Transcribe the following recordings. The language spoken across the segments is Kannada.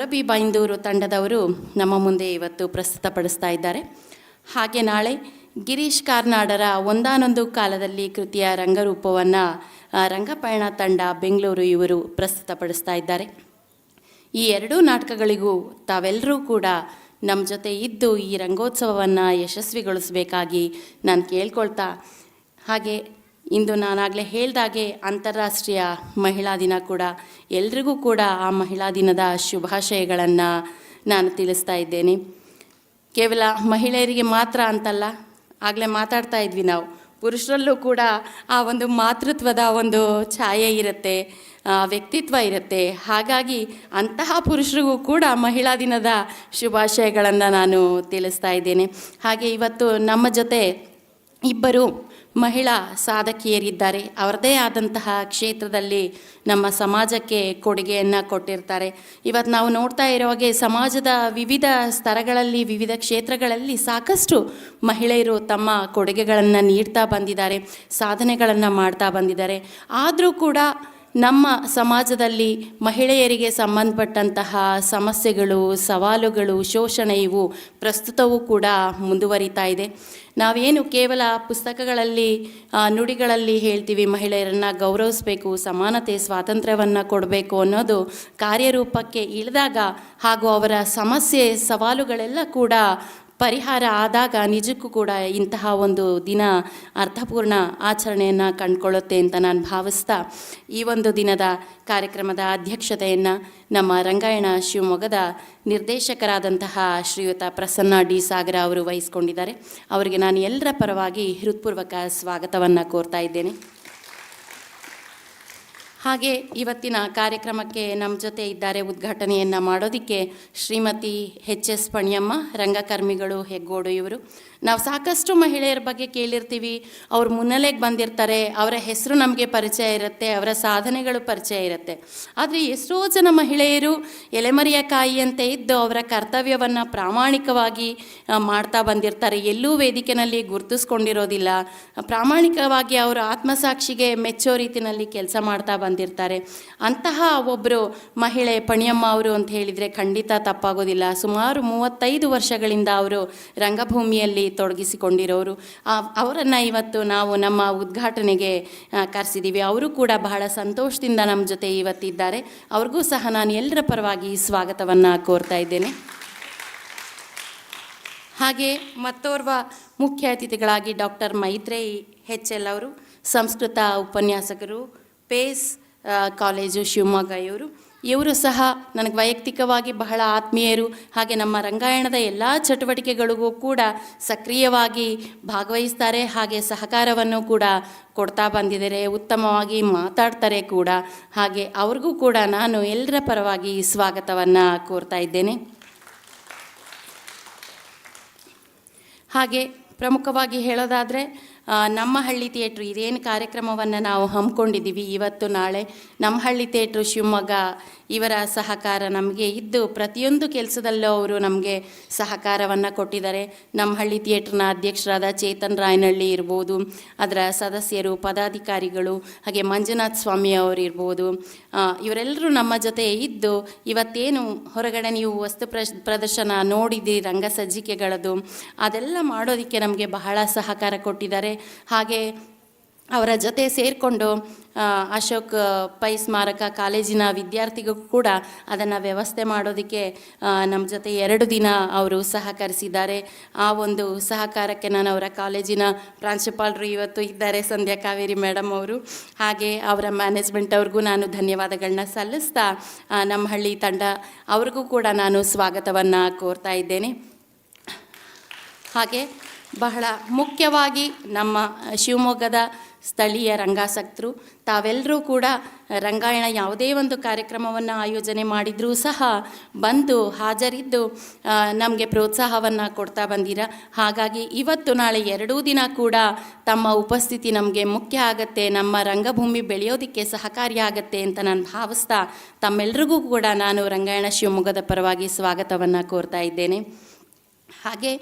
ರಬಿ ಬೈಂದೂರು ತಂಡದವರು ನಮ್ಮ ಮುಂದೆ ಇವತ್ತು ಪ್ರಸ್ತುತಪಡಿಸ್ತಾ ಇದ್ದಾರೆ. ಹಾಗೆ ನಾಳೆ ಗಿರೀಶ್ ಕಾರ್ನಾಡರ ಒಂದಾನೊಂದು ಕಾಲದಲ್ಲಿ ಕೃತಿಯ ರಂಗರೂಪವನ್ನು ರಂಗಪಯಣ ತಂಡ ಬೆಂಗಳೂರು ಇವರು ಪ್ರಸ್ತುತಪಡಿಸ್ತಾ ಇದ್ದಾರೆ. ಈ ಎರಡೂ ನಾಟಕಗಳಿಗೂ ತಾವೆಲ್ಲರೂ ಕೂಡ ನಮ್ಮ ಜೊತೆ ಇದ್ದು ಈ ರಂಗೋತ್ಸವವನ್ನು ಯಶಸ್ವಿಗೊಳಿಸಬೇಕಾಗಿ ನಾನು ಕೇಳ್ಕೊಳ್ತಾ, ಹಾಗೆ ಇಂದು ನಾನಾಗಲೇ ಹೇಳ್ದಾಗೆ ಅಂತಾರಾಷ್ಟ್ರೀಯ ಮಹಿಳಾ ದಿನ ಕೂಡ, ಎಲ್ರಿಗೂ ಕೂಡ ಆ ಮಹಿಳಾ ದಿನದ ಶುಭಾಶಯಗಳನ್ನು ನಾನು ತಿಳಿಸ್ತಾ ಇದ್ದೇನೆ. ಕೇವಲ ಮಹಿಳೆಯರಿಗೆ ಮಾತ್ರ ಅಂತಲ್ಲ, ಆಗಲೇ ಮಾತಾಡ್ತಾ ಇದ್ವಿ ನಾವು. ಪುರುಷರಲ್ಲೂ ಕೂಡ ಆ ಒಂದು ಮಾತೃತ್ವದ ಒಂದು ಛಾಯೆ ಇರುತ್ತೆ ವ್ಯಕ್ತಿತ್ವ ಇರುತ್ತೆ. ಹಾಗಾಗಿ ಅಂತಹ ಪುರುಷರಿಗೂ ಕೂಡ ಮಹಿಳಾ ದಿನದ ಶುಭಾಶಯಗಳನ್ನು ನಾನು ತಿಳಿಸ್ತಾ ಇದ್ದೇನೆ. ಹಾಗೆ ಇವತ್ತು ನಮ್ಮ ಜೊತೆ ಇಬ್ಬರು ಮಹಿಳಾ ಸಾಧಕಿಯರಿದ್ದಾರೆ. ಅವರದೇ ಆದಂತಹ ಕ್ಷೇತ್ರದಲ್ಲಿ ನಮ್ಮ ಸಮಾಜಕ್ಕೆ ಕೊಡುಗೆಯನ್ನು ಕೊಟ್ಟಿರ್ತಾರೆ. ಇವತ್ತು ನಾವು ನೋಡ್ತಾ ಇರೋ ಹಾಗೆ ಸಮಾಜದ ವಿವಿಧ ಸ್ತರಗಳಲ್ಲಿ, ವಿವಿಧ ಕ್ಷೇತ್ರಗಳಲ್ಲಿ ಸಾಕಷ್ಟು ಮಹಿಳೆಯರು ತಮ್ಮ ಕೊಡುಗೆಗಳನ್ನು ನೀಡ್ತಾ ಬಂದಿದ್ದಾರೆ, ಸಾಧನೆಗಳನ್ನು ಮಾಡ್ತಾ ಬಂದಿದ್ದಾರೆ. ಆದರೂ ಕೂಡ ನಮ್ಮ ಸಮಾಜದಲ್ಲಿ ಮಹಿಳೆಯರಿಗೆ ಸಂಬಂಧಪಟ್ಟಂತಹ ಸಮಸ್ಯೆಗಳು, ಸವಾಲುಗಳು, ಶೋಷಣೆ ಇವು ಪ್ರಸ್ತುತವೂ ಕೂಡ ಮುಂದುವರಿತಾ ಇದೆ. ನಾವೇನು ಕೇವಲ ಪುಸ್ತಕಗಳಲ್ಲಿ ನುಡಿಗಳಲ್ಲಿ ಹೇಳ್ತೀವಿ ಮಹಿಳೆಯರನ್ನು ಗೌರವಿಸಬೇಕು, ಸಮಾನತೆ, ಸ್ವಾತಂತ್ರ್ಯವನ್ನು ಕೊಡಬೇಕು ಅನ್ನೋದು ಕಾರ್ಯರೂಪಕ್ಕೆ ಇಳಿದಾಗ ಹಾಗೂ ಅವರ ಸಮಸ್ಯೆ, ಸವಾಲುಗಳೆಲ್ಲ ಕೂಡ ಪರಿಹಾರ ಆದಾಗ ನಿಜಕ್ಕೂ ಕೂಡ ಇಂತಹ ಒಂದು ದಿನ ಅರ್ಥಪೂರ್ಣ ಆಚರಣೆಯನ್ನು ಕಂಡುಕೊಳ್ಳುತ್ತೆ ಅಂತ ನಾನು ಭಾವಿಸ್ತಾ, ಈ ಒಂದು ದಿನದ ಕಾರ್ಯಕ್ರಮದ ಅಧ್ಯಕ್ಷತೆಯನ್ನು ನಮ್ಮ ರಂಗಾಯಣ ಶಿವಮೊಗ್ಗದ ನಿರ್ದೇಶಕರಾದಂತಹ ಶ್ರೀಯುತ ಪ್ರಸನ್ನ ಡಿ ಸಾಗರ ಅವರು ವಹಿಸಿಕೊಂಡಿದ್ದಾರೆ. ಅವರಿಗೆ ನಾನು ಎಲ್ಲರ ಪರವಾಗಿ ಹೃತ್ಪೂರ್ವಕ ಸ್ವಾಗತವನ್ನು ಕೋರ್ತಾ ಇದ್ದೇನೆ. ಹಾಗೆ ಇವತ್ತಿನ ಕಾರ್ಯಕ್ರಮಕ್ಕೆ ನಮ್ಮ ಜೊತೆ ಇದ್ದಾರೆ ಉದ್ಘಾಟನೆಯನ್ನು ಮಾಡೋದಕ್ಕೆ ಶ್ರೀಮತಿ ಹೆಚ್ ಎಸ್ ಪಣಿಯಮ್ಮ, ರಂಗಕರ್ಮಿಗಳು ಹೆಗ್ಗೋಡು ಇವರು. ನಾವು ಸಾಕಷ್ಟು ಮಹಿಳೆಯರ ಬಗ್ಗೆ ಕೇಳಿರ್ತೀವಿ. ಅವ್ರು ಮುನ್ನೆಲೆಗೆ ಬಂದಿರ್ತಾರೆ. ಅವರ ಹೆಸರು ನಮಗೆ ಪರಿಚಯ ಇರುತ್ತೆ. ಅವರ ಸಾಧನೆಗಳು ಪರಿಚಯ ಇರುತ್ತೆ. ಆದರೆ ಎಷ್ಟೋ ಜನ ಮಹಿಳೆಯರು ಎಲೆಮರಿಯ ಕಾಯಿಯಂತೆ ಇದ್ದು ಅವರ ಕರ್ತವ್ಯವನ್ನು ಪ್ರಾಮಾಣಿಕವಾಗಿ ಮಾಡ್ತಾ ಬಂದಿರ್ತಾರೆ. ಎಲ್ಲೂ ವೇದಿಕೆನಲ್ಲಿ ಗುರುತಿಸ್ಕೊಂಡಿರೋದಿಲ್ಲ. ಪ್ರಾಮಾಣಿಕವಾಗಿ ಅವರ ಆತ್ಮಸಾಕ್ಷಿಗೆ ಮೆಚ್ಚೋ ರೀತಿಯಲ್ಲಿ ಕೆಲಸ ಮಾಡ್ತಾ ಬಂದಿರ್ತಾರೆ. ಅಂತಹ ಒಬ್ಬರು ಮಹಿಳೆ ಪಣಿಯಮ್ಮ ಅವರು ಅಂತ ಹೇಳಿದರೆ ಖಂಡಿತ ತಪ್ಪಾಗೋದಿಲ್ಲ. ಸುಮಾರು ಮೂವತ್ತೈದು ವರ್ಷಗಳಿಂದ ಅವರು ರಂಗಭೂಮಿಯಲ್ಲಿ ತೊಡಗಿಸಿಕೊಂಡಿರೋರು. ಅವರನ್ನು ಇವತ್ತು ನಾವು ನಮ್ಮ ಉದ್ಘಾಟನೆಗೆ ಕರೆಸಿದ್ದೀವಿ ಅವರು ಕೂಡ ಬಹಳ ಸಂತೋಷದಿಂದ ನಮ್ಮ ಜೊತೆ ಇವತ್ತಿದ್ದಾರೆ. ಅವ್ರಿಗೂ ಸಹ ನಾನು ಎಲ್ಲರ ಪರವಾಗಿ ಸ್ವಾಗತವನ್ನು ಕೋರ್ತಾ ಇದ್ದೇನೆ. ಹಾಗೆ ಮತ್ತೋರ್ವ ಮುಖ್ಯ ಅತಿಥಿಗಳಾಗಿ ಡಾಕ್ಟರ್ ಮೈತ್ರೇಯಿ ಎಚ್ ಎಲ್ ಅವರು, ಸಂಸ್ಕೃತ ಉಪನ್ಯಾಸಕರು ಪೇಸ್ ಕಾಲೇಜು, ಶಿವಮೊಗ್ಗ ಇವರು. ಇವರು ಸಹ ನನಗೆ ವೈಯಕ್ತಿಕವಾಗಿ ಬಹಳ ಆತ್ಮೀಯರು. ಹಾಗೆ ನಮ್ಮ ರಂಗಾಯಣದ ಎಲ್ಲ ಚಟುವಟಿಕೆಗಳಿಗೂ ಕೂಡ ಸಕ್ರಿಯವಾಗಿ ಭಾಗವಹಿಸ್ತಾರೆ. ಹಾಗೆ ಸಹಕಾರವನ್ನು ಕೂಡ ಕೊಡ್ತಾ ಬಂದಿದ್ದಾರೆ. ಉತ್ತಮವಾಗಿ ಮಾತಾಡ್ತಾರೆ ಕೂಡ. ಹಾಗೆ ಅವ್ರಿಗೂ ಕೂಡ ನಾನು ಎಲ್ಲರ ಪರವಾಗಿ ಸ್ವಾಗತವನ್ನು ಕೋರ್ತಾ ಇದ್ದೇನೆ. ಹಾಗೆ ಪ್ರಮುಖವಾಗಿ ಹೇಳೋದಾದರೆ ನಮ್ಮ ಹಳ್ಳಿ ಥಿಯೇಟ್ರು ಇದೇನು ಕಾರ್ಯಕ್ರಮವನ್ನು ನಾವು ಹಮ್ಮಿಕೊಂಡಿದ್ದೀವಿ ಇವತ್ತು ನಾಳೆ ನಮ್ಮ ಹಳ್ಳಿ ಥಿಯೇಟ್ರು ಶಿವಮೊಗ್ಗ ಇವರ ಸಹಕಾರ ನಮಗೆ ಇದ್ದು ಪ್ರತಿಯೊಂದು ಕೆಲಸದಲ್ಲೂ ಅವರು ನಮಗೆ ಸಹಕಾರವನ್ನು ಕೊಟ್ಟಿದ್ದಾರೆ. ನಮ್ಮ ಹಳ್ಳಿ ಥಿಯೇಟ್ರ್ನ ಅಧ್ಯಕ್ಷರಾದ ಚೇತನ್ ರಾಯನಹಳ್ಳಿ ಇರ್ಬೋದು, ಅದರ ಸದಸ್ಯರು, ಪದಾಧಿಕಾರಿಗಳು, ಹಾಗೆ ಮಂಜುನಾಥ್ ಸ್ವಾಮಿ ಅವರು ಇರ್ಬೋದು. ಇವರೆಲ್ಲರೂ ನಮ್ಮ ಜೊತೆ ಇದ್ದು ಇವತ್ತೇನು ಹೊರಗಡೆ ನೀವು ವಸ್ತು ಪ್ರದರ್ಶನ ನೋಡಿದ್ದೀರಿ, ರಂಗಸಜ್ಜಿಕೆಗಳದು, ಅದೆಲ್ಲ ಮಾಡೋದಕ್ಕೆ ನಮಗೆ ಬಹಳ ಸಹಕಾರ ಕೊಟ್ಟಿದ್ದಾರೆ. ಹಾಗೆ ಅವರ ಜೊತೆ ಸೇರಿಕೊಂಡು ಅಶೋಕ್ ಪೈ ಸ್ಮಾರಕ ಕಾಲೇಜಿನ ವಿದ್ಯಾರ್ಥಿಗೂ ಕೂಡ ಅದನ್ನು ವ್ಯವಸ್ಥೆ ಮಾಡೋದಕ್ಕೆ ನಮ್ಮ ಜೊತೆ ಎರಡು ದಿನ ಅವರು ಸಹಕರಿಸಿದ್ದಾರೆ. ಆ ಒಂದು ಸಹಕಾರಕ್ಕೆ ನಾನು ಅವರ ಕಾಲೇಜಿನ ಪ್ರಾಂಶುಪಾಲರು ಇವತ್ತು ಇದ್ದಾರೆ ಸಂಧ್ಯಾ ಕಾವೇರಿ ಮೇಡಮ್ ಅವರು. ಹಾಗೆ ಅವರ ಮ್ಯಾನೇಜ್ಮೆಂಟ್ ಅವ್ರಿಗೂ ನಾನು ಧನ್ಯವಾದಗಳನ್ನ ಸಲ್ಲಿಸ್ತಾ ನಮ್ಮ ಹಳ್ಳಿ ತಂಡ ಅವ್ರಿಗೂ ಕೂಡ ನಾನು ಸ್ವಾಗತವನ್ನು ಕೋರ್ತಾ ಇದ್ದೇನೆ. ಹಾಗೆ ಬಹಳ ಮುಖ್ಯವಾಗಿ ನಮ್ಮ ಶಿವಮೊಗ್ಗದ ಸ್ಥಳೀಯ ರಂಗಾಸಕ್ತರು, ತಾವೆಲ್ಲರೂ ಕೂಡ ರಂಗಾಯಣ ಯಾವುದೇ ಒಂದು ಕಾರ್ಯಕ್ರಮವನ್ನು ಆಯೋಜನೆ ಮಾಡಿದರೂ ಸಹ ಬಂದು ಹಾಜರಿದ್ದು ನಮಗೆ ಪ್ರೋತ್ಸಾಹವನ್ನು ಕೊಡ್ತಾ ಬಂದಿರ. ಹಾಗಾಗಿ ಇವತ್ತು ನಾಳೆ ಎರಡೂ ದಿನ ಕೂಡ ತಮ್ಮ ಉಪಸ್ಥಿತಿ ನಮಗೆ ಮುಖ್ಯ ಆಗತ್ತೆ, ನಮ್ಮ ರಂಗಭೂಮಿ ಬೆಳೆಯೋದಕ್ಕೆ ಸಹಕಾರಿಯಾಗತ್ತೆ ಅಂತ ನಾನು ಭಾವಿಸ್ತಾ ತಮ್ಮೆಲ್ಲರಿಗೂ ಕೂಡ ನಾನು ರಂಗಾಯಣ ಶಿವಮೊಗ್ಗದ ಪರವಾಗಿ ಸ್ವಾಗತವನ್ನು ಕೋರ್ತಾ ಇದ್ದೇನೆ. ಹಾಗೆ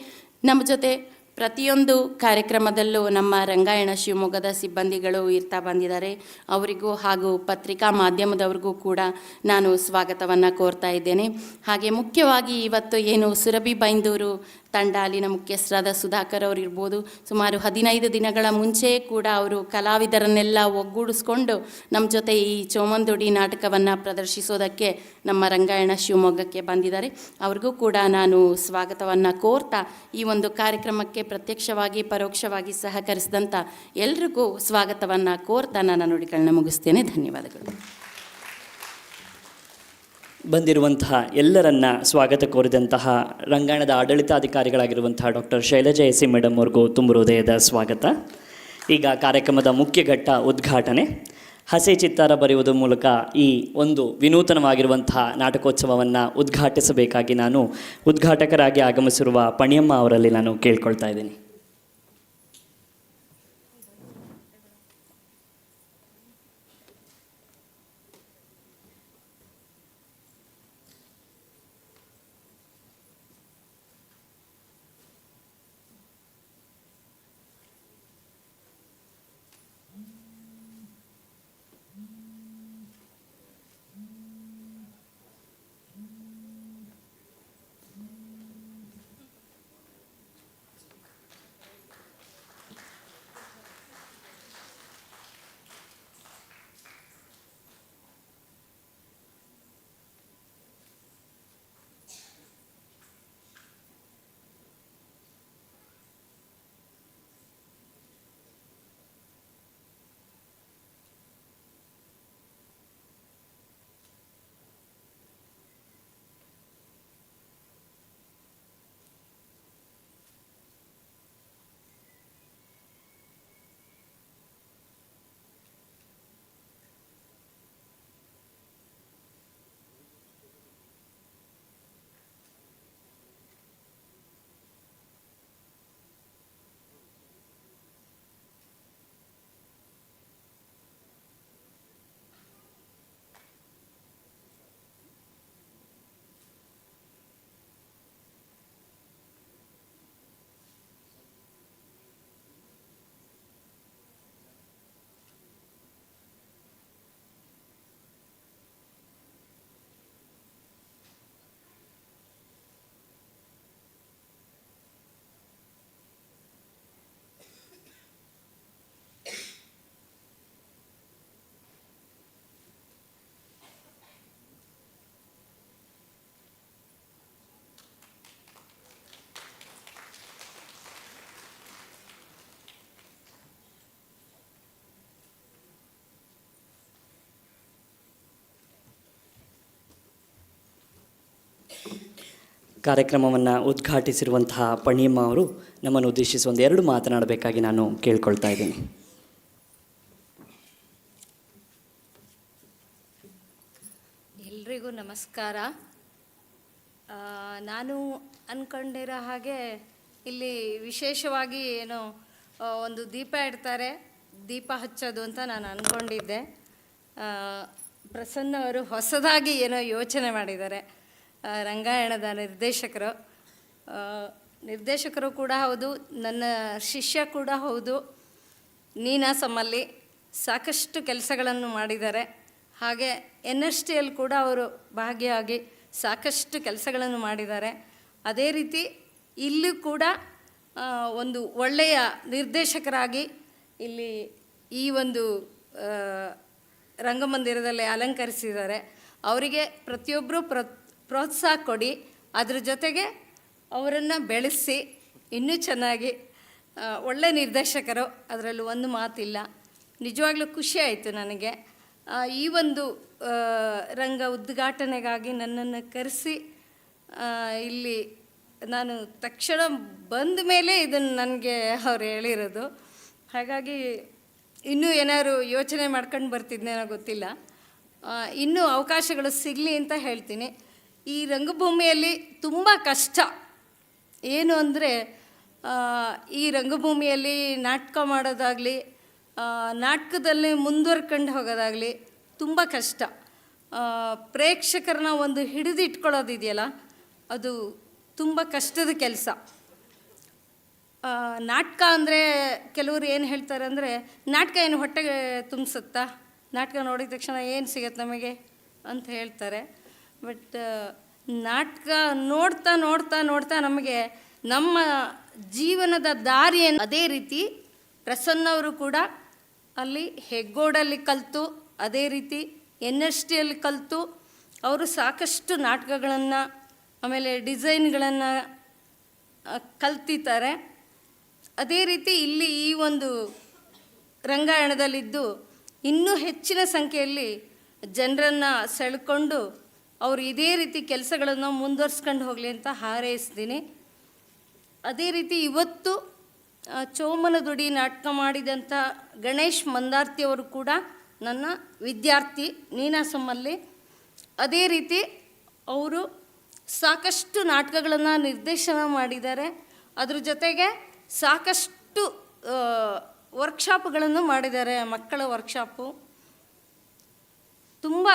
ನಮ್ಮ ಜೊತೆ ಪ್ರತಿಯೊಂದು ಕಾರ್ಯಕ್ರಮದಲ್ಲೂ ನಮ್ಮ ರಂಗಾಯಣ ಶಿವಮೊಗ್ಗದ ಸಿಬ್ಬಂದಿಗಳು ಇರ್ತಾ ಬಂದಿದ್ದಾರೆ. ಅವರಿಗೂ ಹಾಗೂ ಪತ್ರಿಕಾ ಮಾಧ್ಯಮದವ್ರಿಗೂ ಕೂಡ ನಾನು ಸ್ವಾಗತವನ್ನು ಕೋರ್ತಾ ಇದ್ದೇನೆ. ಹಾಗೆ ಮುಖ್ಯವಾಗಿ ಇವತ್ತು ಏನು ಸುರಭಿ ಬೈಂದೂರು ತಂಡ ಅಲ್ಲಿನ ಮುಖ್ಯಸ್ಥರಾದ ಸುಧಾಕರ್ ಅವರು ಇರ್ಬೋದು, ಸುಮಾರು ಹದಿನೈದು ದಿನಗಳ ಮುಂಚೆಯೇ ಕೂಡ ಅವರು ಕಲಾವಿದರನ್ನೆಲ್ಲ ಒಗ್ಗೂಡಿಸ್ಕೊಂಡು ನಮ್ಮ ಜೊತೆ ಈ ಚೋಮಂದುಡಿ ನಾಟಕವನ್ನು ಪ್ರದರ್ಶಿಸೋದಕ್ಕೆ ನಮ್ಮ ರಂಗಾಯಣ ಶಿವಮೊಗ್ಗಕ್ಕೆ ಬಂದಿದ್ದಾರೆ. ಅವ್ರಿಗೂ ಕೂಡ ನಾನು ಸ್ವಾಗತವನ್ನು ಕೋರ್ತಾ ಈ ಒಂದು ಕಾರ್ಯಕ್ರಮಕ್ಕೆ ಪ್ರತ್ಯಕ್ಷವಾಗಿ, ಪರೋಕ್ಷವಾಗಿ ಸಹಕರಿಸಿದಂಥ ಎಲ್ರಿಗೂ ಸ್ವಾಗತವನ್ನು ಕೋರ್ತಾ. ನನ್ನ ನುಡಿಗಳನ್ನ ಮುಗಿಸ್ತೇನೆ. ಧನ್ಯವಾದಗಳು. ಬಂದಿರುವಂತಹ ಎಲ್ಲರನ್ನ ಸ್ವಾಗತ ಕೋರಿದಂತಹ ರಂಗಾಯಣದ ಆಡಳಿತಾಧಿಕಾರಿಗಳಾಗಿರುವಂತಹ ಡಾಕ್ಟರ್ ಶೈಲಜಾ ಸಿ ಮೇಡಮ್ ಅವ್ರಿಗೂ ತುಂಬ ಹೃದಯದ ಸ್ವಾಗತ. ಈಗ ಕಾರ್ಯಕ್ರಮದ ಮುಖ್ಯ ಘಟ್ಟ ಉದ್ಘಾಟನೆ. ಹಸೆ ಚಿತ್ತಾರ ಬರೆಯುವುದರ ಮೂಲಕ ಈ ಒಂದು ವಿನೂತನವಾಗಿರುವಂತಹ ನಾಟಕೋತ್ಸವವನ್ನು ಉದ್ಘಾಟಿಸಬೇಕಾಗಿ ನಾನು ಉದ್ಘಾಟಕರಾಗಿ ಆಗಮಿಸಿರುವ ಪಣಿಯಮ್ಮ ಅವರಲ್ಲಿ ನಾನು ಕೇಳ್ಕೊಳ್ತಾ ಇದ್ದೀನಿ. ಕಾರ್ಯಕ್ರಮವನ್ನು ಉದ್ಘಾಟಿಸಿರುವಂತಹ ಪಣಿಯಮ್ಮ ಅವರು ನಮ್ಮನ್ನು ಉದ್ದೇಶಿಸಿ ಒಂದು ಎರಡು ಮಾತನಾಡಬೇಕಾಗಿ ನಾನು ಕೇಳ್ಕೊಳ್ತಾ ಇದ್ದೀನಿ. ಎಲ್ರಿಗೂ ನಮಸ್ಕಾರ. ನಾನು ಅಂದ್ಕೊಂಡಿರೋ ಹಾಗೆ ಇಲ್ಲಿ ವಿಶೇಷವಾಗಿ ಏನು ಒಂದು ದೀಪ ಇಡ್ತಾರೆ, ದೀಪ ಹಚ್ಚೋದು ಅಂತ ನಾನು ಅಂದ್ಕೊಂಡಿದ್ದೆ ಪ್ರಸನ್ನ ಅವರು ಹೊಸದಾಗಿ ಏನೋ ಯೋಚನೆ ಮಾಡಿದ್ದಾರೆ. ರಂಗಾಯಣದ ನಿರ್ದೇಶಕರು. ನಿರ್ದೇಶಕರು ಕೂಡ ಹೌದು, ನನ್ನ ಶಿಷ್ಯ ಕೂಡ ಹೌದು. ನೀನಾ ಸಮಲ್ಲಿ ಸಾಕಷ್ಟು ಕೆಲಸಗಳನ್ನು ಮಾಡಿದ್ದಾರೆ. ಹಾಗೆ ಎನ್ ಎಸ್ ಟಿಯಲ್ಲಿ ಕೂಡ ಅವರು ಭಾಗಿಯಾಗಿ ಸಾಕಷ್ಟು ಕೆಲಸಗಳನ್ನು ಮಾಡಿದ್ದಾರೆ. ಅದೇ ರೀತಿ ಇಲ್ಲೂ ಕೂಡ ಒಂದು ಒಳ್ಳೆಯ ನಿರ್ದೇಶಕರಾಗಿ ಇಲ್ಲಿ ಈ ಒಂದು ರಂಗಮಂದಿರದಲ್ಲಿ ಅಲಂಕರಿಸಿದ್ದಾರೆ. ಅವರಿಗೆ ಪ್ರತಿಯೊಬ್ಬರು ಪ್ರ ಪ್ರೋತ್ಸಾಹ ಕೊಡಿ. ಅದ್ರ ಜೊತೆಗೆ ಅವರನ್ನು ಬೆಳೆಸಿ ಇನ್ನೂ ಚೆನ್ನಾಗಿ ಒಳ್ಳೆ ನಿರ್ದೇಶಕರು ಅದರಲ್ಲೂ ಒಂದು ಮಾತಿಲ್ಲ. ನಿಜವಾಗ್ಲೂ ಖುಷಿ ಆಯಿತು ನನಗೆ. ಈ ಒಂದು ರಂಗ ಉದ್ಘಾಟನೆಗಾಗಿ ನನ್ನನ್ನು ಕರೆಸಿ ಇಲ್ಲಿ ನಾನು ತಕ್ಷಣ ಬಂದ ಮೇಲೆ ಇದನ್ನು ನನಗೆ ಅವ್ರು ಹೇಳಿರೋದು. ಹಾಗಾಗಿ ಇನ್ನೂ ಏನಾದ್ರು ಯೋಚನೆ ಮಾಡ್ಕೊಂಡು ಬರ್ತಿದ್ನೇನೋ ಗೊತ್ತಿಲ್ಲ. ಇನ್ನೂ ಅವಕಾಶಗಳು ಸಿಗಲಿ ಅಂತ ಹೇಳ್ತೀನಿ. ಈ ರಂಗಭೂಮಿಯಲ್ಲಿ ತುಂಬ ಕಷ್ಟ. ಏನು ಅಂದರೆ ಈ ರಂಗಭೂಮಿಯಲ್ಲಿ ನಾಟಕ ಮಾಡೋದಾಗಲಿ ನಾಟಕದಲ್ಲಿ ಮುಂದುವರ್ಕೊಂಡು ಹೋಗೋದಾಗಲಿ ತುಂಬ ಕಷ್ಟ. ಪ್ರೇಕ್ಷಕರನ್ನ ಒಂದು ಹಿಡಿದಿಟ್ಕೊಳ್ಳೋದಿದೆಯಲ್ಲ, ಅದು ತುಂಬ ಕಷ್ಟದ ಕೆಲಸ. ನಾಟಕ ಅಂದರೆ ಕೆಲವರು ಏನು ಹೇಳ್ತಾರೆ ಅಂದರೆ, ನಾಟಕ ಏನು ಹೊಟ್ಟೆಗೆ ತುಂಬಿಸುತ್ತಾ? ನಾಟಕ ನೋಡಿದ ತಕ್ಷಣ ಏನು ಸಿಗತ್ತೆ ನಮಗೆ? ಅಂತ ಹೇಳ್ತಾರೆ. ಬಟ್ ನಾಟಕ ನೋಡ್ತಾ ನೋಡ್ತಾ ನೋಡ್ತಾ ನಮಗೆ ನಮ್ಮ ಜೀವನದ ದಾರಿಯನ್ನು ಅದೇ ರೀತಿ ಪ್ರಸನ್ನವರು ಕೂಡ ಅಲ್ಲಿ ಹೆಗ್ಗೋಡಲ್ಲಿ ಕಲಿತು, ಅದೇ ರೀತಿ ಎನ್ ಎಸ್ ಟಿಯಲ್ಲಿ ಕಲಿತು. ಅವರು ಸಾಕಷ್ಟು ನಾಟಕಗಳನ್ನು, ಆಮೇಲೆ ಡಿಸೈನ್ಗಳನ್ನು ಕಲ್ತಿದ್ದಾರೆ. ಅದೇ ರೀತಿ ಇಲ್ಲಿ ಈ ಒಂದು ರಂಗಾಯಣದಲ್ಲಿದ್ದು ಇನ್ನೂ ಹೆಚ್ಚಿನ ಸಂಖ್ಯೆಯಲ್ಲಿ ಜನರನ್ನು ಸೆಳ್ಕೊಂಡು ಅವರು ಇದೇ ರೀತಿ ಕೆಲಸಗಳನ್ನು ಮುಂದುವರ್ಸ್ಕೊಂಡು ಹೋಗಲಿ ಅಂತ ಹಾರೈಸ್ತೀನಿ. ಅದೇ ರೀತಿ ಇವತ್ತು ಚೋಮನದುಡಿ ಚೋಮನ ದುಡಿ ನಾಟಕ ಮಾಡಿದಂಥ ಗಣೇಶ್ ಮಂದಾರ್ತಿಯವರು ಕೂಡ ನನ್ನ ವಿದ್ಯಾರ್ಥಿ ನೀನಾಸಮ್ಮಲ್ಲಿ ಅದೇ ರೀತಿ ಅವರು ಸಾಕಷ್ಟು ನಾಟಕಗಳನ್ನು ನಿರ್ದೇಶನ ಮಾಡಿದ್ದಾರೆ. ಅದ್ರ ಜೊತೆಗೆ ಸಾಕಷ್ಟು ವರ್ಕ್ಶಾಪ್ಗಳನ್ನು ಮಾಡಿದ್ದಾರೆ ಮಕ್ಕಳ ವರ್ಕ್ಶಾಪು ತುಂಬ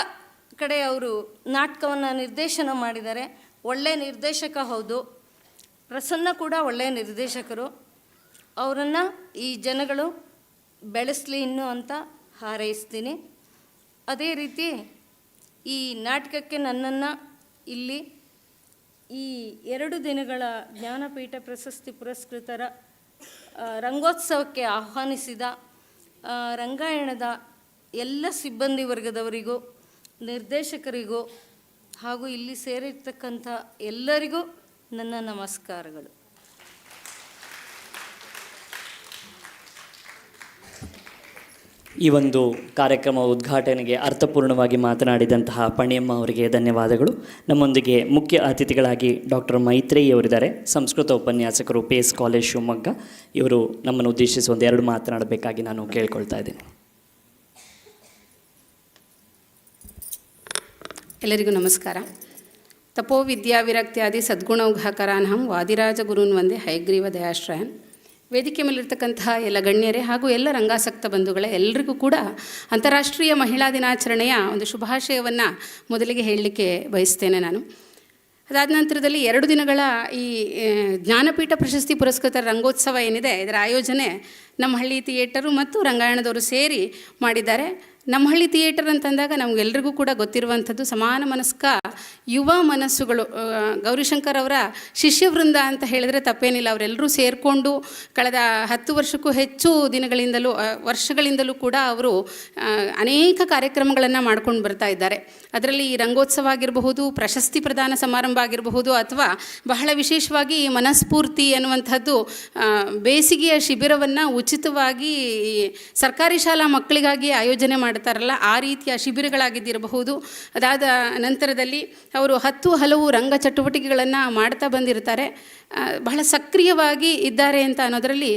ಕಡೆ ಅವರು ನಾಟಕವನ್ನು ನಿರ್ದೇಶನ ಮಾಡಿದ್ದಾರೆ. ಒಳ್ಳೆಯ ನಿರ್ದೇಶಕ ಹೌದು. ಪ್ರಸನ್ನ ಕೂಡ ಒಳ್ಳೆಯ ನಿರ್ದೇಶಕರು. ಅವರನ್ನು ಈ ಜನಗಳು ಬೆಳೆಸಲಿ ಇನ್ನು ಅಂತ ಹಾರೈಸ್ತೀನಿ. ಅದೇ ರೀತಿ ಈ ನಾಟಕಕ್ಕೆ ನನ್ನನ್ನು ಇಲ್ಲಿ ಈ ಎರಡು ದಿನಗಳ ಜ್ಞಾನಪೀಠ ಪ್ರಶಸ್ತಿ ಪುರಸ್ಕೃತರ ರಂಗೋತ್ಸವಕ್ಕೆ ಆಹ್ವಾನಿಸಿದ ರಂಗಾಯಣದ ಎಲ್ಲ ಸಿಬ್ಬಂದಿ ವರ್ಗದವರಿಗೂ ನಿರ್ದೇಶಕರಿಗೂ ಹಾಗೂ ಇಲ್ಲಿ ಸೇರಿರ್ತಕ್ಕಂಥ ಎಲ್ಲರಿಗೂ ನನ್ನ ನಮಸ್ಕಾರಗಳು. ಈ ಒಂದು ಕಾರ್ಯಕ್ರಮ ಉದ್ಘಾಟನೆಗೆ ಅರ್ಥಪೂರ್ಣವಾಗಿ ಮಾತನಾಡಿದಂತಹ ಪಣಿಯಮ್ಮ ಅವರಿಗೆ ಧನ್ಯವಾದಗಳು. ನಮ್ಮೊಂದಿಗೆ ಮುಖ್ಯ ಅತಿಥಿಗಳಾಗಿ ಡಾಕ್ಟರ್ ಮೈತ್ರೇಯಿ ಅವರಿದ್ದಾರೆ. ಸಂಸ್ಕೃತ ಉಪನ್ಯಾಸಕರು ಪೇಸ್ ಕಾಲೇಜ್ ಶಿವಮೊಗ್ಗ. ಇವರು ನಮ್ಮನ್ನು ಉದ್ದೇಶಿಸಿ ಎರಡು ಮಾತನಾಡಬೇಕಾಗಿ ನಾನು ಕೇಳ್ಕೊಳ್ತಾ ಇದ್ದೀನಿ. ಎಲ್ಲರಿಗೂ ನಮಸ್ಕಾರ. ತಪೋ ಹಂ ವಾದಿರಾಜ ಗುರುನ್ ಒಂದೇ ಹೈಗ್ರೀವ ದಯಾಶ್ರಯನ್. ವೇದಿಕೆ ಮೇಲಿರ್ತಕ್ಕಂತಹ ಎಲ್ಲ ಗಣ್ಯರೇ ಹಾಗೂ ಎಲ್ಲ ರಂಗಾಸಕ್ತ ಬಂಧುಗಳೇ ಎಲ್ಲರಿಗೂ ಕೂಡ ಅಂತಾರಾಷ್ಟ್ರೀಯ ಮಹಿಳಾ ದಿನಾಚರಣೆಯ ಒಂದು ಶುಭಾಶಯವನ್ನು ಮೊದಲಿಗೆ ಹೇಳಲಿಕ್ಕೆ ಬಯಸ್ತೇನೆ ನಾನು. ಅದಾದ ನಂತರದಲ್ಲಿ ಎರಡು ದಿನಗಳ ಈ ಜ್ಞಾನಪೀಠ ಪ್ರಶಸ್ತಿ ಪುರಸ್ಕೃತ ರಂಗೋತ್ಸವ ಏನಿದೆ, ಇದರ ಆಯೋಜನೆ ನಮ್ಮ ಹಳ್ಳಿ ಥಿಯೇಟರು ಮತ್ತು ರಂಗಾಯಣದವರು ಸೇರಿ ಮಾಡಿದ್ದಾರೆ. ನಮ್ಮ ಹಳ್ಳಿ ಥಿಯೇಟರ್ ಅಂತಂದಾಗ ನಮಗೆಲ್ರಿಗೂ ಕೂಡ ಗೊತ್ತಿರುವಂಥದ್ದು ಸಮಾನ ಮನಸ್ಕ ಯುವ ಮನಸ್ಸುಗಳು ಗೌರಿಶಂಕರ್ ಅವರ ಶಿಷ್ಯವೃಂದ ಅಂತ ಹೇಳಿದ್ರೆ ತಪ್ಪೇನಿಲ್ಲ. ಅವರೆಲ್ಲರೂ ಸೇರಿಕೊಂಡು ಕಳೆದ ಹತ್ತು ವರ್ಷಕ್ಕೂ ಹೆಚ್ಚು ದಿನಗಳಿಂದಲೂ ವರ್ಷಗಳಿಂದಲೂ ಕೂಡ ಅವರು ಅನೇಕ ಕಾರ್ಯಕ್ರಮಗಳನ್ನು ಮಾಡ್ಕೊಂಡು ಬರ್ತಾ ಇದ್ದಾರೆ. ಅದರಲ್ಲಿ ರಂಗೋತ್ಸವ ಆಗಿರಬಹುದು, ಪ್ರಶಸ್ತಿ ಪ್ರದಾನ ಸಮಾರಂಭ ಆಗಿರಬಹುದು ಅಥವಾ ಬಹಳ ವಿಶೇಷವಾಗಿ ಮನಸ್ಫೂರ್ತಿ ಅನ್ನುವಂಥದ್ದು ಬೇಸಿಗೆಯ ಶಿಬಿರವನ್ನು ಉಚಿತವಾಗಿ ಸರ್ಕಾರಿ ಶಾಲಾ ಮಕ್ಕಳಿಗಾಗಿ ಆಯೋಜನೆ ಮಾಡ್ತಾರಲ್ಲ, ಆ ರೀತಿಯ ಶಿಬಿರಗಳಾಗಿದ್ದಿರಬಹುದು. ಅದಾದ ನಂತರದಲ್ಲಿ ಅವರು ಹತ್ತು ಹಲವು ರಂಗ ಚಟುವಟಿಕೆಗಳನ್ನು ಮಾಡ್ತಾ ಬಂದಿರ್ತಾರೆ. ಬಹಳ ಸಕ್ರಿಯವಾಗಿ ಇದ್ದಾರೆ ಅಂತ ಅನ್ನೋದರಲ್ಲಿ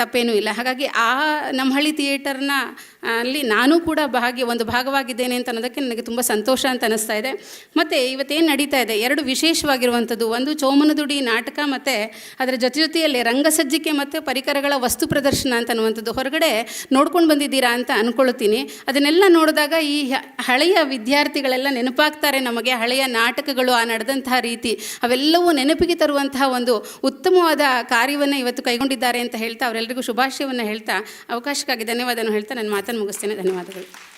ತಪ್ಪೇನೂ ಇಲ್ಲ. ಹಾಗಾಗಿ ಆ ನಮ್ಮ ಹಳ್ಳಿ ಥಿಯೇಟರ್ನ ಅಲ್ಲಿ ನಾನು ಕೂಡ ಭಾಗಿ ಒಂದು ಭಾಗವಾಗಿದ್ದೇನೆ ಅಂತ ಅನ್ನೋದಕ್ಕೆ ನನಗೆ ತುಂಬ ಸಂತೋಷ ಅಂತ ಅನ್ನಿಸ್ತಾ ಇದೆ. ಮತ್ತು ಇವತ್ತೇನು ನಡೀತಾ ಇದೆ? ಎರಡು ವಿಶೇಷವಾಗಿರುವಂಥದ್ದು. ಒಂದು ಚೋಮನದುಡಿ ನಾಟಕ ಮತ್ತು ಅದರ ಜೊತೆ ಜೊತೆಯಲ್ಲೇ ರಂಗಸಜ್ಜಿಕೆ ಮತ್ತು ಪರಿಕರಗಳ ವಸ್ತು ಪ್ರದರ್ಶನ ಅಂತ ಅನ್ನುವಂಥದ್ದು. ಹೊರಗಡೆ ನೋಡ್ಕೊಂಡು ಬಂದಿದ್ದೀರಾ ಅಂತ ಅಂದ್ಕೊಳ್ತೀನಿ ಅದನ್ನೆಲ್ಲ ನೋಡಿದಾಗ ಈ ಹಳೆಯ ವಿದ್ಯಾರ್ಥಿಗಳೆಲ್ಲ ನೆನಪಾಗ್ತಾರೆ ನಮಗೆ, ಹಳೆಯ ನಾಟಕಗಳು ಆ ನಡೆದಂತಹ ರೀತಿ. ಅವೆಲ್ಲವೂ ನೆನಪಿಗೆ ತರುವಂತಹ ಒಂದು ಉತ್ತಮವಾದ ಕಾರ್ಯವನ್ನು ಇವತ್ತು ಕೈಗೊಂಡಿದ್ದಾರೆ ಅಂತ ಹೇಳ್ತಾ ಅವರೆಲ್ಲರಿಗೂ ಶುಭಾಶಯವನ್ನು ಹೇಳ್ತಾ ಅವಕಾಶಕ್ಕಾಗಿ ಧನ್ಯವಾದವನ್ನು ಹೇಳ್ತಾ, ನನ್ನ ಮಾತನ್ನು ಮುಗಿಸ್ತೇನೆ. ಧನ್ಯವಾದಗಳು.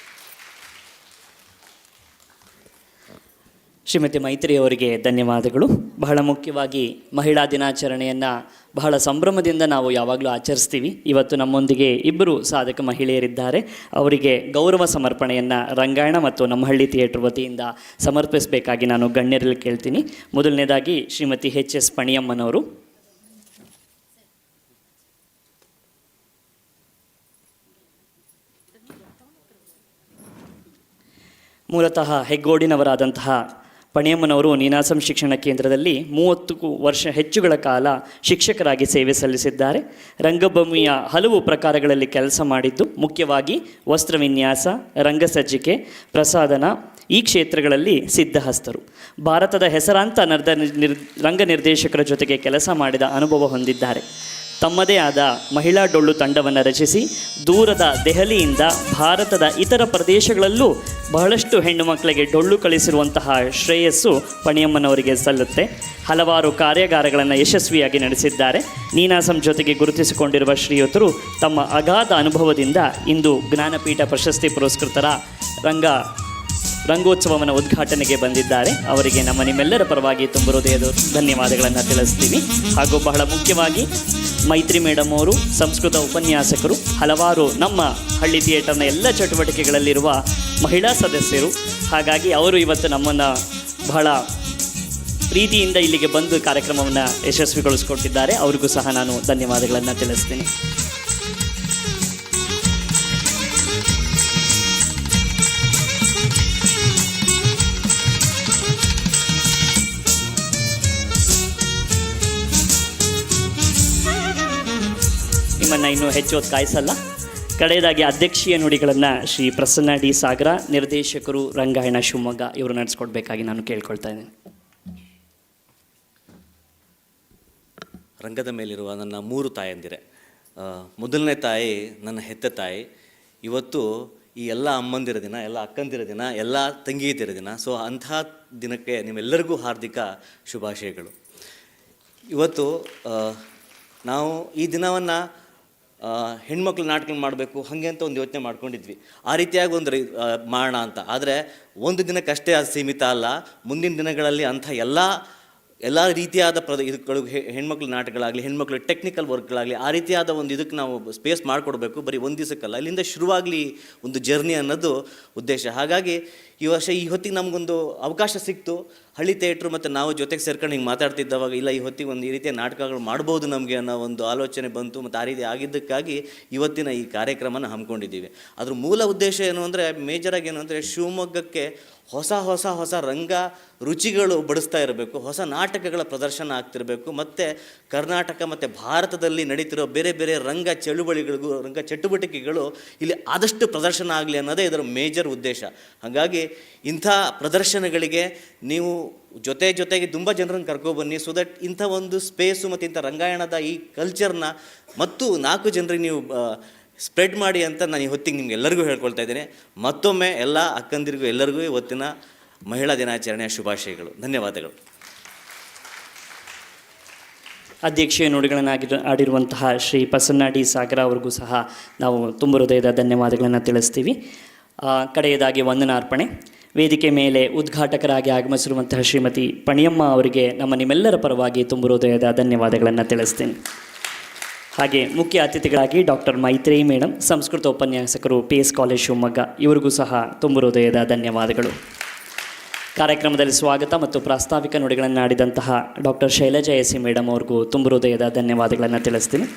ಶ್ರೀಮತಿ ಮೈತ್ರಿಯವರಿಗೆ ಧನ್ಯವಾದಗಳು. ಬಹಳ ಮುಖ್ಯವಾಗಿ ಮಹಿಳಾ ದಿನಾಚರಣೆಯನ್ನು ಬಹಳ ಸಂಭ್ರಮದಿಂದ ನಾವು ಯಾವಾಗಲೂ ಆಚರಿಸ್ತೀವಿ. ಇವತ್ತು ನಮ್ಮೊಂದಿಗೆ ಇಬ್ಬರು ಸಾಧಕ ಮಹಿಳೆಯರಿದ್ದಾರೆ. ಅವರಿಗೆ ಗೌರವ ಸಮರ್ಪಣೆಯನ್ನು ರಂಗಾಯಣ ಮತ್ತು ನಮ್ಮ ಹಳ್ಳಿ ಥಿಯೇಟರ್ ವತಿಯಿಂದ ಸಮರ್ಪಿಸಬೇಕಾಗಿ ನಾನು ಗಣ್ಯರಲ್ಲಿ ಕೇಳ್ತೀನಿ. ಮೊದಲನೇದಾಗಿ ಶ್ರೀಮತಿ ಎಚ್ ಎಸ್ ಪಣಿಯಮ್ಮನವರು. ಮೂಲತಃ ಹೆಗ್ಗೋಡಿನವರಾದಂತಹ ಪಣಿಯಮ್ಮನವರು ನೀನಾಸಂ ಶಿಕ್ಷಣ ಕೇಂದ್ರದಲ್ಲಿ ಮೂವತ್ತು ವರ್ಷ ಹೆಚ್ಚುಗಳ ಕಾಲ ಶಿಕ್ಷಕರಾಗಿ ಸೇವೆ ಸಲ್ಲಿಸಿದ್ದಾರೆ. ರಂಗಭೂಮಿಯ ಹಲವು ಪ್ರಕಾರಗಳಲ್ಲಿ ಕೆಲಸ ಮಾಡಿದ್ದು, ಮುಖ್ಯವಾಗಿ ವಸ್ತ್ರವಿನ್ಯಾಸ ರಂಗಸಜ್ಜಿಕೆ ಪ್ರಸಾದನ ಈ ಕ್ಷೇತ್ರಗಳಲ್ಲಿ ಸಿದ್ಧಹಸ್ತರು. ಭಾರತದ ಹೆಸರಾಂತ ನರ್ದ ನಿರ್ ರಂಗ ನಿರ್ದೇಶಕರ ಜೊತೆಗೆ ಕೆಲಸ ಮಾಡಿದ ಅನುಭವ ಹೊಂದಿದ್ದಾರೆ. ತಮ್ಮದೇ ಆದ ಮಹಿಳಾ ಡೊಳ್ಳು ತಂಡವನ್ನು ರಚಿಸಿ ದೂರದ ದೆಹಲಿಯಿಂದ ಭಾರತದ ಇತರ ಪ್ರದೇಶಗಳಲ್ಲೂ ಬಹಳಷ್ಟು ಹೆಣ್ಣು ಮಕ್ಕಳಿಗೆ ಡೊಳ್ಳು ಕಳಿಸಿರುವಂತಹ ಶ್ರೇಯಸ್ಸು ಪಣಿಯಮ್ಮನವರಿಗೆ ಸಲ್ಲುತ್ತೆ. ಹಲವಾರು ಕಾರ್ಯಾಗಾರಗಳನ್ನು ಯಶಸ್ವಿಯಾಗಿ ನಡೆಸಿದ್ದಾರೆ. ನೀನಾಸಂ ಜೊತೆಗೆ ಗುರುತಿಸಿಕೊಂಡಿರುವ ಶ್ರೀಯುತರು ತಮ್ಮ ಅಗಾಧ ಅನುಭವದಿಂದ ಇಂದು ಜ್ಞಾನಪೀಠ ಪ್ರಶಸ್ತಿ ಪುರಸ್ಕೃತರ ರಂಗ, ರಂಗೋತ್ಸವವನ್ನು ಉದ್ಘಾಟನೆಗೆ ಬಂದಿದ್ದಾರೆ. ಅವರಿಗೆ ನಮ್ಮ ನಿಮ್ಮೆಲ್ಲರ ಪರವಾಗಿ ತುಂಬ ಹೃದಯದ ಧನ್ಯವಾದಗಳನ್ನು ತಿಳಿಸ್ತೀವಿ. ಹಾಗೂ ಬಹಳ ಮುಖ್ಯವಾಗಿ ಮೈತ್ರಿ ಮೇಡಮ್ ಅವರು, ಸಂಸ್ಕೃತ ಉಪನ್ಯಾಸಕರು, ಹಲವಾರು ನಮ್ಮ ಹಳ್ಳಿ ಥಿಯೇಟರ್ನ ಎಲ್ಲ ಚಟುವಟಿಕೆಗಳಲ್ಲಿರುವ ಮಹಿಳಾ ಸದಸ್ಯರು. ಹಾಗಾಗಿ ಅವರು ಇವತ್ತು ನಮ್ಮನ್ನು ಬಹಳ ಪ್ರೀತಿಯಿಂದ ಇಲ್ಲಿಗೆ ಬಂದು ಕಾರ್ಯಕ್ರಮವನ್ನು ಯಶಸ್ವಿಗೊಳಿಸ್ಕೊಟ್ಟಿದ್ದಾರೆ. ಅವ್ರಿಗೂ ಸಹ ನಾನು ಧನ್ಯವಾದಗಳನ್ನು ತಿಳಿಸ್ತೀನಿ. ನಿಮ್ಮನ್ನು ಇನ್ನೂ ಹೆಚ್ಚು ಕಾಯಿಸಲ್ಲ. ಕಡೆಯದಾಗಿ ಅಧ್ಯಕ್ಷೀಯ ನುಡಿಗಳನ್ನು ಶ್ರೀ ಪ್ರಸನ್ನ ಡಿ ಸಾಗರ, ನಿರ್ದೇಶಕರು ರಂಗಾಯಣ ಶಿವಮೊಗ್ಗ ಇವರು ನಡೆಸ್ಕೊಡ್ಬೇಕಾಗಿ ನಾನು ಕೇಳ್ಕೊಳ್ತಾ ಇದ್ದೀನಿ. ರಂಗದ ಮೇಲಿರುವ ನನ್ನ ಮೂರು ತಾಯಂದಿರೆ. ಮೊದಲನೇ ತಾಯಿ ನನ್ನ ಹೆತ್ತ ತಾಯಿ. ಇವತ್ತು ಈ ಎಲ್ಲ ಅಮ್ಮಂದಿರ ದಿನ, ಎಲ್ಲ ಅಕ್ಕಂದಿರ ದಿನ, ಎಲ್ಲ ತಂಗಿಯದಿರ ದಿನ, ಸೊ ಅಂಥ ದಿನಕ್ಕೆ ನಿಮ್ಮೆಲ್ಲರಿಗೂ ಹಾರ್ದಿಕ ಶುಭಾಶಯಗಳು. ಇವತ್ತು ನಾವು ಈ ದಿನವನ್ನು ಹೆಣ್ಮಕ್ಳು ನಾಟಕ ಮಾಡಬೇಕು, ಹಾಗೆ ಅಂತ ಒಂದು ಯೋಚನೆ ಮಾಡ್ಕೊಂಡಿದ್ವಿ. ಆ ರೀತಿಯಾಗಿ ಒಂದು ಮಾಡೋಣ ಅಂತ. ಆದರೆ, ಒಂದು ದಿನಕ್ಕಷ್ಟೇ ಅದು ಸೀಮಿತ ಅಲ್ಲ. ಮುಂದಿನ ದಿನಗಳಲ್ಲಿ ಅಂಥ ಎಲ್ಲ ಎಲ್ಲ ರೀತಿಯಾದ ಪ್ರದ ಇದಕ್ಕಳು ಹೆಣ್ಮಕ್ಳ ನಾಟಕಗಳಾಗಲಿ, ಹೆಣ್ಮಕ್ಳು ಟೆಕ್ನಿಕಲ್ ವರ್ಕ್ಗಳಾಗಲಿ ಆ ರೀತಿಯಾದ ಒಂದು ಇದಕ್ಕೆ ನಾವು ಸ್ಪೇಸ್ ಮಾಡಿಕೊಡ್ಬೇಕು. ಬರೀ ಒಂದು ದಿವಸಕ್ಕಲ್ಲ ಇಲ್ಲಿಂದ ಶುರುವಾಗಲಿ ಒಂದು ಜರ್ನಿ ಅನ್ನೋದು ಉದ್ದೇಶ. ಹಾಗಾಗಿ ಈ ವರ್ಷ ಈ ಹೊತ್ತಿಗೆ ನಮಗೊಂದು ಅವಕಾಶ ಸಿಕ್ತು. ಹಳ್ಳಿ ಥಿಯೇಟ್ರು ಮತ್ತು ನಾವು ಜೊತೆಗೆ ಸೇರ್ಕೊಂಡು ಹಿಂಗೆ ಮಾತಾಡ್ತಿದ್ದವಾಗ, ಇಲ್ಲ ಈ ಹೊತ್ತಿಗೆ ಒಂದು ಈ ರೀತಿಯ ನಾಟಕಗಳು ಮಾಡ್ಬೋದು ನಮಗೆ ಅನ್ನೋ ಒಂದು ಆಲೋಚನೆ ಬಂತು ಮತ್ತು ಆ ರೀತಿ ಆಗಿದ್ದಕ್ಕಾಗಿ ಇವತ್ತಿನ ಈ ಕಾರ್ಯಕ್ರಮನ ಹಮ್ಮಿಕೊಂಡಿದ್ದೀವಿ. ಅದ್ರ ಮೂಲ ಉದ್ದೇಶ ಏನು ಅಂದರೆ ಮೇಜರಾಗಿ ಏನು ಅಂದರೆ ಶಿವಮೊಗ್ಗಕ್ಕೆ ಹೊಸ ಹೊಸ ಹೊಸ ರಂಗ ರುಚಿಗಳು ಬಡಿಸ್ತಾ ಇರಬೇಕು, ಹೊಸ ನಾಟಕಗಳ ಪ್ರದರ್ಶನ ಆಗ್ತಿರಬೇಕು, ಮತ್ತು ಕರ್ನಾಟಕ ಮತ್ತು ಭಾರತದಲ್ಲಿ ನಡೀತಿರೋ ಬೇರೆ ಬೇರೆ ರಂಗ ಚಳುವಳಿಗಳಿಗೂ, ರಂಗ ಚಟುವಟಿಕೆಗಳು ಇಲ್ಲಿ ಆದಷ್ಟು ಪ್ರದರ್ಶನ ಆಗಲಿ ಅನ್ನೋದೇ ಇದರ ಮೇಜರ್ ಉದ್ದೇಶ. ಹಾಗಾಗಿ ಇಂಥ ಪ್ರದರ್ಶನಗಳಿಗೆ ನೀವು ಜೊತೆ ಜೊತೆಗೆ ತುಂಬ ಜನರನ್ನು ಕರ್ಕೊಬನ್ನಿ ಸೊ ದಟ್ ಇಂಥ ಒಂದು ಸ್ಪೇಸು ಮತ್ತು ಇಂಥ ರಂಗಾಯಣದ ಈ ಕಲ್ಚರ್ನ ಮತ್ತು ನಾಲ್ಕು ಜನರಿಗೆ ನೀವು ಸ್ಪ್ರೆಡ್ ಮಾಡಿ ಅಂತ ನಾನು ಈ ಹೊತ್ತಿಗೆ ನಿಮ್ಗೆ ಎಲ್ಲರಿಗೂ ಹೇಳ್ಕೊಳ್ತಾ ಇದ್ದೀನಿ. ಮತ್ತೊಮ್ಮೆ ಎಲ್ಲ ಅಕ್ಕಂದಿರಿಗೂ ಎಲ್ಲರಿಗೂ ಇವತ್ತಿನ ಮಹಿಳಾ ದಿನಾಚರಣೆಯ ಶುಭಾಶಯಗಳು. ಧನ್ಯವಾದಗಳು. ಅಧ್ಯಕ್ಷೀಯ ನುಡಿಗಳನ್ನಾಗಿ ಆಡಿರುವಂತಹ ಶ್ರೀ ಪ್ರಸನ್ನ ಡಿ ಸಾಗರ ಅವ್ರಿಗೂ ಸಹ ನಾವು ತುಂಬ ಹೃದಯದ ಧನ್ಯವಾದಗಳನ್ನು ತಿಳಿಸ್ತೀವಿ. ಕಡೆಯದಾಗಿ ವಂದನಾರ್ಪಣೆ. ವೇದಿಕೆ ಮೇಲೆ ಉದ್ಘಾಟಕರಾಗಿ ಆಗಮಿಸಿರುವಂತಹ ಶ್ರೀಮತಿ ಪಣಿಯಮ್ಮ ಅವರಿಗೆ ನಮ್ಮ ನಿಮ್ಮೆಲ್ಲರ ಪರವಾಗಿ ತುಂಬ ಹೃದಯದ ಧನ್ಯವಾದಗಳನ್ನು ತಿಳಿಸ್ತೀನಿ. ಹಾಗೆ ಮುಖ್ಯ ಅತಿಥಿಗಳಾಗಿ ಡಾಕ್ಟರ್ ಮೈತ್ರಿ ಮೇಡಮ್ ಸಂಸ್ಕೃತ ಉಪನ್ಯಾಸಕರು ಪಿ ಎಸ್ ಕಾಲೇಜ್ ಶಿವಮೊಗ್ಗ, ಇವರಿಗೂ ಸಹ ತುಂಬ ಹೃದಯದ ಧನ್ಯವಾದಗಳು. ಕಾರ್ಯಕ್ರಮದಲ್ಲಿ ಸ್ವಾಗತ ಮತ್ತು ಪ್ರಾಸ್ತಾವಿಕ ನುಡಿಗಳನ್ನು ಆಡಿದಂತಹ doctor Shailaja S C madam ಅವ್ರಿಗೂ ತುಂಬ ಹೃದಯದ ಧನ್ಯವಾದಗಳನ್ನು ತಿಳಿಸ್ತೀನಿ.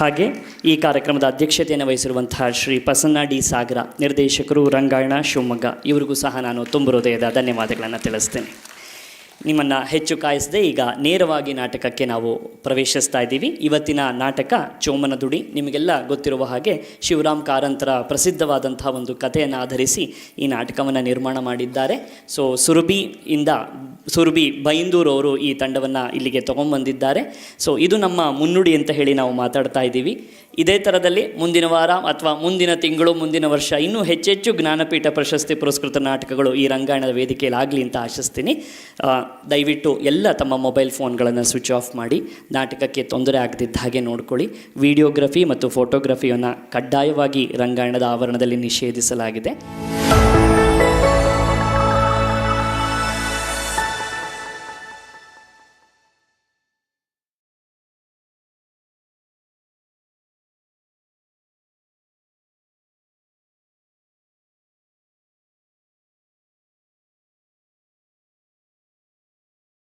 ಹಾಗೆ ಈ ಕಾರ್ಯಕ್ರಮದ ಅಧ್ಯಕ್ಷತೆಯನ್ನು ವಹಿಸಿರುವಂತಹ ಶ್ರೀ ಪ್ರಸನ್ನ ಡಿ ಸಾಗರ, ನಿರ್ದೇಶಕರು ರಂಗಾಯಣ, ಶಿವಮೊಗ್ಗ, ಇವರಿಗೂ ಸಹ ನಾನು ತುಂಬ ಹೃದಯದ ಧನ್ಯವಾದಗಳನ್ನು ತಿಳಿಸ್ತೀನಿ. ನಿಮ್ಮನ್ನು ಹೆಚ್ಚು ಕಾಯಿಸದೆ ಈಗ ನೇರವಾಗಿ ನಾಟಕಕ್ಕೆ ನಾವು ಪ್ರವೇಶಿಸ್ತಾ ಇದ್ದೀವಿ. ಇವತ್ತಿನ ನಾಟಕ ಚೋಮನ ದುಡಿ ನಿಮಗೆಲ್ಲ ಗೊತ್ತಿರುವ ಹಾಗೆ ಶಿವರಾಮ್ ಕಾರಂತರ ಪ್ರಸಿದ್ಧವಾದಂತಹ ಒಂದು ಕಥೆಯನ್ನು ಆಧರಿಸಿ ಈ ನಾಟಕವನ್ನು ನಿರ್ಮಾಣ ಮಾಡಿದ್ದಾರೆ. ಸೊ ಸುರಭಿಯಿಂದ ಸುರಭಿ ಬೈಂದೂರು ಅವರು ಈ ತಂಡವನ್ನು ಇಲ್ಲಿಗೆ ತೊಗೊಂಬಂದಿದ್ದಾರೆ. ಸೊ ಇದು ನಮ್ಮ ಮುನ್ನುಡಿ ಅಂತ ಹೇಳಿ ನಾವು ಮಾತಾಡ್ತಾ ಇದ್ದೀವಿ. ಇದೇ ಥರದಲ್ಲಿ ಮುಂದಿನ ವಾರ ಅಥವಾ ಮುಂದಿನ ತಿಂಗಳು, ಮುಂದಿನ ವರ್ಷ ಇನ್ನೂ ಹೆಚ್ಚೆಚ್ಚು ಜ್ಞಾನಪೀಠ ಪ್ರಶಸ್ತಿ ಪುರಸ್ಕೃತ ನಾಟಕಗಳು ಈ ರಂಗಾಯಣದ ವೇದಿಕೆಯಲ್ಲಿ ಆಗಲಿ ಅಂತ ಆಶಿಸ್ತೀನಿ. ದಯವಿಟ್ಟು ಎಲ್ಲ ತಮ್ಮ ಮೊಬೈಲ್ ಫೋನ್ಗಳನ್ನು ಸ್ವಿಚ್ ಆಫ್ ಮಾಡಿ, ನಾಟಕಕ್ಕೆ ತೊಂದರೆ ಆಗದಿದ್ದ ಹಾಗೆ ನೋಡ್ಕೊಳ್ಳಿ. ವಿಡಿಯೋಗ್ರಫಿ ಮತ್ತು ಫೋಟೋಗ್ರಫಿಯನ್ನು ಕಡ್ಡಾಯವಾಗಿ ರಂಗಾಯಣದ ಆವರಣದಲ್ಲಿ ನಿಷೇಧಿಸಲಾಗಿದೆ.